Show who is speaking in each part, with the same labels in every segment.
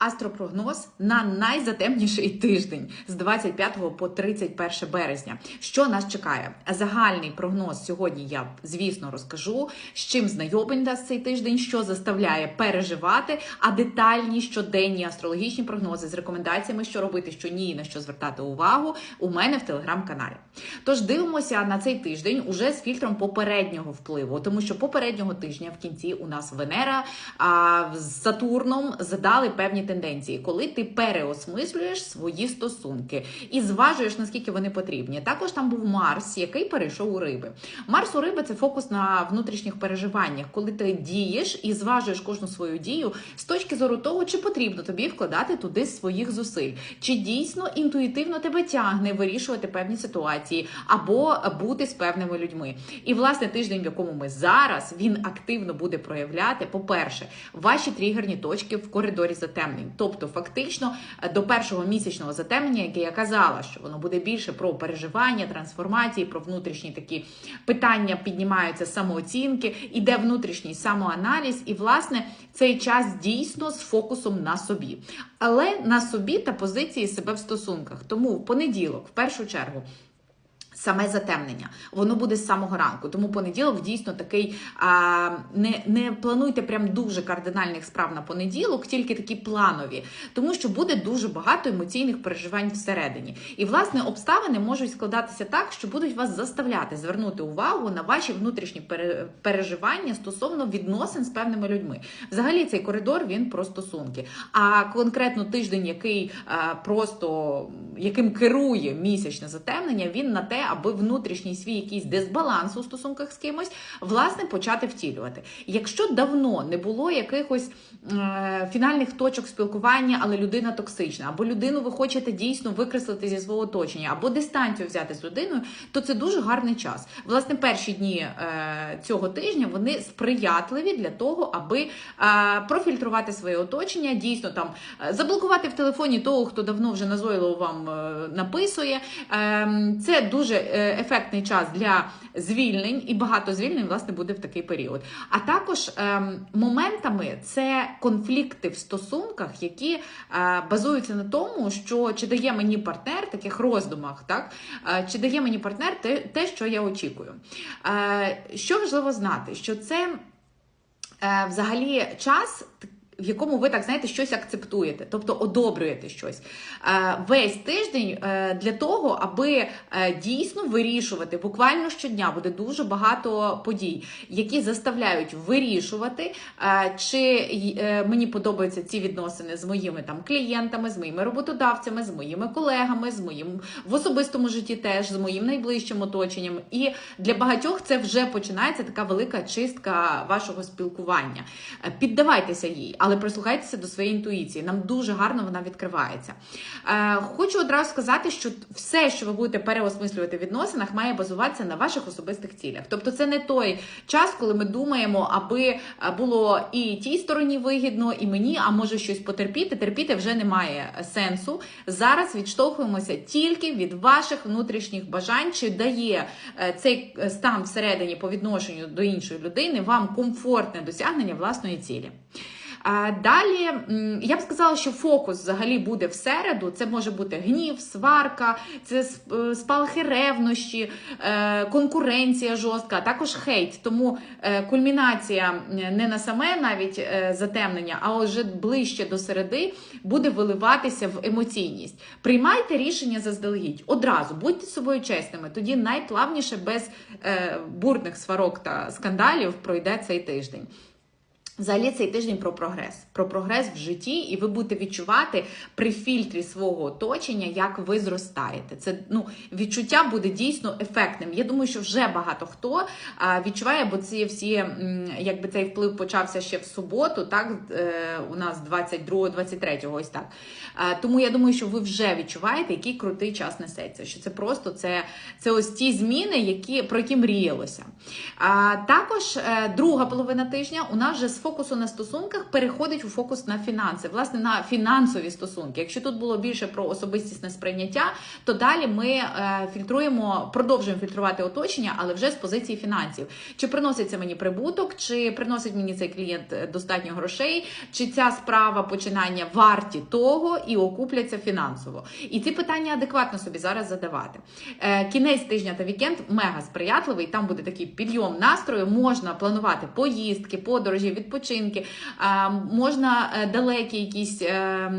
Speaker 1: Астропрогноз на найзатемніший тиждень з 25 по 31 березня. Що нас чекає? Загальний прогноз сьогодні я, звісно, розкажу, з чим знайомий нас цей тиждень, що заставляє переживати, а детальні щоденні астрологічні прогнози з рекомендаціями, що робити, що ні, на що звертати увагу, у мене в телеграм-каналі. Тож дивимося на цей тиждень уже з фільтром попереднього впливу, тому що попереднього тижня в кінці у нас Венера а, з Сатурном задали певні тенденції, коли ти переосмислюєш свої стосунки і зважуєш, наскільки вони потрібні. Також там був Марс, який перейшов у риби. Марс у риби це фокус на внутрішніх переживаннях, коли ти дієш і зважуєш кожну свою дію з точки зору того, чи потрібно тобі вкладати туди своїх зусиль, чи дійсно інтуїтивно тебе тягне вирішувати певні ситуації або бути з певними людьми. І власне тиждень, в якому ми зараз, він активно буде проявляти, по-перше, ваші тригерні точки в коридорі затемнень. Тобто, фактично, до першого місячного затемнення, яке я казала, що воно буде більше про переживання, трансформації, про внутрішні такі питання піднімаються самооцінки, іде внутрішній самоаналіз, і власне цей час дійсно з фокусом на собі, але на собі та позиції себе в стосунках. Тому в понеділок, в першу чергу. Саме затемнення, воно буде з самого ранку. Тому понеділок дійсно такий. А, Не не плануйте прям дуже кардинальних справ на понеділок, тільки такі планові, тому що буде дуже багато емоційних переживань всередині. І, власне, обставини можуть складатися так, що будуть вас заставляти звернути увагу на ваші внутрішні переживання стосовно відносин з певними людьми. Взагалі, цей коридор він про стосунки. А конкретно тиждень, який а, просто яким керує місячне затемнення, він на те аби внутрішній свій якийсь дисбаланс у стосунках з кимось, власне, почати втілювати. Якщо давно не було якихось е, фінальних точок спілкування, але людина токсична, або людину ви хочете дійсно викреслити зі свого оточення, або дистанцію взяти з людиною, то це дуже гарний час. Власне, перші дні е, цього тижня вони сприятливі для того, аби е, профільтрувати своє оточення, дійсно там е, заблокувати в телефоні того, хто давно вже назойливо вам е, написує. Е, це дуже ефектний час для звільнень, і багато звільнень власне буде в такий період. А також ем, моментами це конфлікти в стосунках, які е, базуються на тому, що чи дає мені партнер таких роздумах, так е, чи дає мені партнер те, те що я очікую. Що важливо знати, що це взагалі час в якому ви так знаєте щось акцептуєте, тобто одобрюєте щось. Е, весь тиждень е, для того, аби е, дійсно вирішувати, буквально щодня буде дуже багато подій, які заставляють вирішувати, чи мені подобаються ці відносини з моїми там клієнтами, з моїми роботодавцями, з моїми колегами, з моїм в особистому житті, теж з моїм найближчим оточенням. І для багатьох це вже починається така велика чистка вашого спілкування. Піддавайтеся їй але прислухайтеся до своєї інтуїції. Нам дуже гарно вона відкривається. Е, Хочу одразу сказати, що все, що ви будете переосмислювати в відносинах, має базуватися на ваших особистих цілях. Тобто, це не той час, коли ми думаємо, аби е, було і тій стороні вигідно, і мені, а може щось потерпіти. Терпіти вже немає сенсу. Зараз відштовхуємося тільки від ваших внутрішніх бажань, чи дає е, цей стан всередині по відношенню до іншої людини вам комфортне досягнення власної цілі. Далі я б сказала, що фокус взагалі буде в середу. Це може бути гнів, сварка, це е, спалахи ревнощі, е, конкуренція жорстка, а також хейт. Тому е, кульмінація не на саме навіть затемнення, а вже ближче до середи буде виливатися в емоційність. Приймайте рішення заздалегідь. Одразу будьте собою чесними. Тоді найплавніше без бурних сварок та скандалів пройде цей тиждень. Взагалі цей тиждень про прогрес, про прогрес в житті, і ви будете відчувати при фільтрі свого оточення, як ви зростаєте. Це ну відчуття буде дійсно ефектним. Я думаю, що вже багато хто відчуває, бо ці всі, якби цей вплив почався ще в суботу, так е, у нас 22-23, ось так. Тому я думаю, що ви вже відчуваєте, який крутий час несеться. Що це просто це це ось ті зміни, які про які мріялося. А, Також е, друга половина тижня у нас вже з фокусу на стосунках переходить у фокус на фінанси, власне, на фінансові стосунки. Якщо тут було більше про особистісне сприйняття, то далі ми е, фільтруємо, продовжуємо фільтрувати оточення, але вже з позиції фінансів. Чи приносить це мені прибуток, чи приносить мені цей клієнт е, достатньо грошей, чи ця справа починання варті того і окупляться фінансово. І ці питання адекватно собі зараз задавати. Е, Кінець тижня та вікенд мега сприятливий. Там буде такий підйом настрою. Можна планувати поїздки, подорожі, відпочинки. Е, Можна е, далекі якісь е,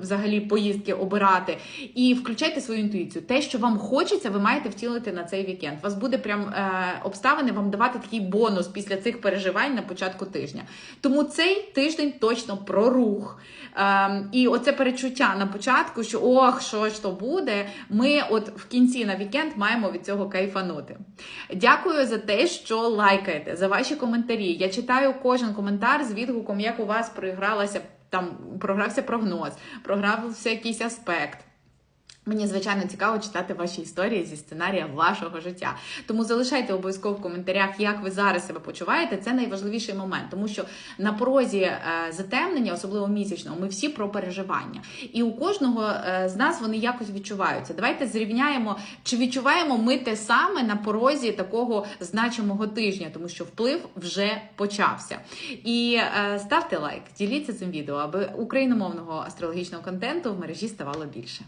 Speaker 1: взагалі поїздки обирати. І включайте свою інтуїцію. Те, що вам хочеться, ви маєте втілити на цей вікенд. У вас буде прям е, обставини вам давати такий бонус після цих переживань на початку тижня. Тому цей тиждень точно про рух. І оце перечуття на початку, що ох, що ж то буде. Ми от в кінці на вікенд маємо від цього кайфанути. Дякую за те, що лайкаєте, за ваші коментарі. Я читаю кожен коментар з відгуком, як у вас програлася там, програвся прогноз, програвся якийсь аспект. Мені звичайно цікаво читати ваші історії зі сценарія вашого життя. Тому залишайте обов'язково в коментарях, як ви зараз себе почуваєте. Це найважливіший момент, тому що на порозі е, затемнення, особливо місячного, ми всі про переживання. І у кожного е, з нас вони якось відчуваються. Давайте зрівняємо, чи відчуваємо ми те саме на порозі такого значимого тижня, тому що вплив вже почався. І е, ставте лайк, діліться цим відео, аби україномовного астрологічного контенту в мережі ставало більше.